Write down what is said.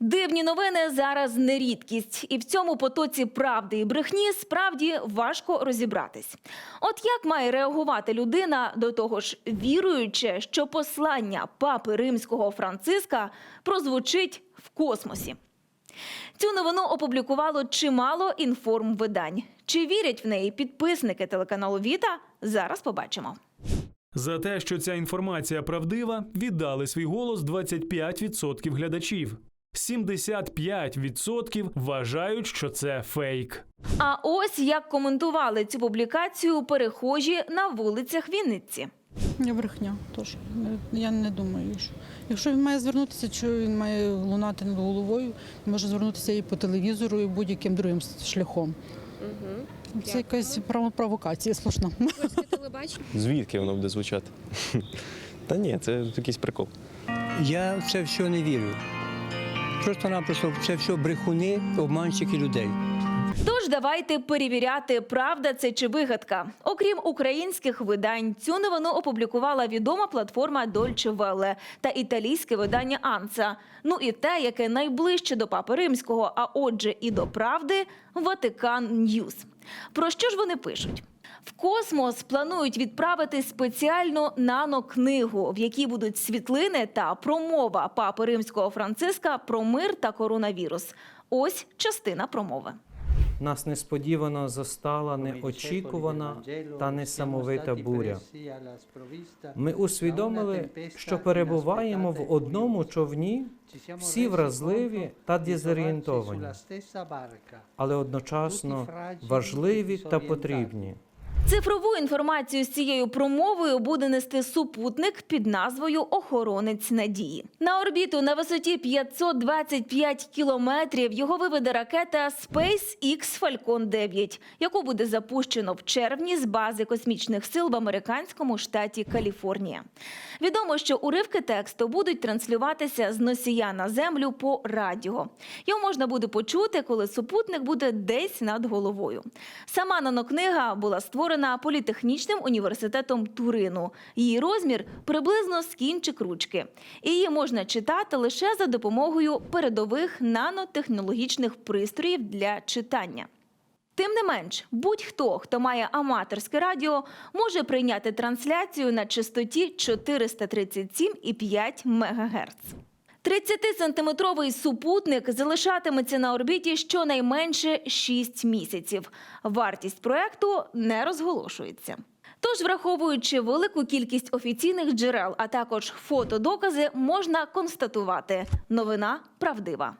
Дивні новини зараз не рідкість, і в цьому потоці правди і брехні справді важко розібратись. От як має реагувати людина до того ж, віруючи, що послання папи римського Франциска прозвучить в космосі. Цю новину опублікувало чимало інформвидань. Чи вірять в неї підписники телеканалу Віта? Зараз побачимо. За те, що ця інформація правдива, віддали свій голос 25% глядачів. 75% вважають, що це фейк. А ось як коментували цю публікацію перехожі на вулицях Вінниці. Я брехня. Не- Я не думаю, що якщо він має звернутися, що він має лунати над головою, він може звернутися і по телевізору, і будь-яким другим шляхом. Це якась провокація слушна. Звідки воно буде звучати? Та ні, це якийсь прикол. Я в це все не вірю. Просто-напросто це все брехуни, обманщики людей. Тож давайте перевіряти, правда це чи вигадка. Окрім українських видань, цю новину опублікувала відома платформа Dolce Welle та італійське видання Анца. Ну і те, яке найближче до папи римського, а отже, і до правди Ватикан Ньюс. Про що ж вони пишуть? В космос планують відправити спеціальну нанокнигу, в якій будуть світлини та промова папи римського Франциска про мир та коронавірус. Ось частина промови. Нас несподівано застала неочікувана та несамовита буря. Ми усвідомили, що перебуваємо в одному човні, всі вразливі та дезорієнтовані, але одночасно важливі та потрібні. Цифрову інформацію з цією промовою буде нести супутник під назвою Охоронець надії. На орбіту на висоті 525 кілометрів його виведе ракета SpaceX Falcon 9, яку буде запущено в червні з бази космічних сил в американському штаті Каліфорнія. Відомо, що уривки тексту будуть транслюватися з носія на землю по радіо. Його можна буде почути, коли супутник буде десь над головою. Сама нанокнига була створена політехнічним університетом Турину. Її розмір приблизно з кінчик ручки. Її можна читати лише за допомогою передових нанотехнологічних пристроїв для читання. Тим не менш, будь-хто, хто має аматорське радіо, може прийняти трансляцію на частоті 437,5 МГц. 30-сантиметровий супутник залишатиметься на орбіті щонайменше 6 місяців. Вартість проекту не розголошується. Тож, враховуючи велику кількість офіційних джерел, а також фотодокази, можна констатувати – новина правдива.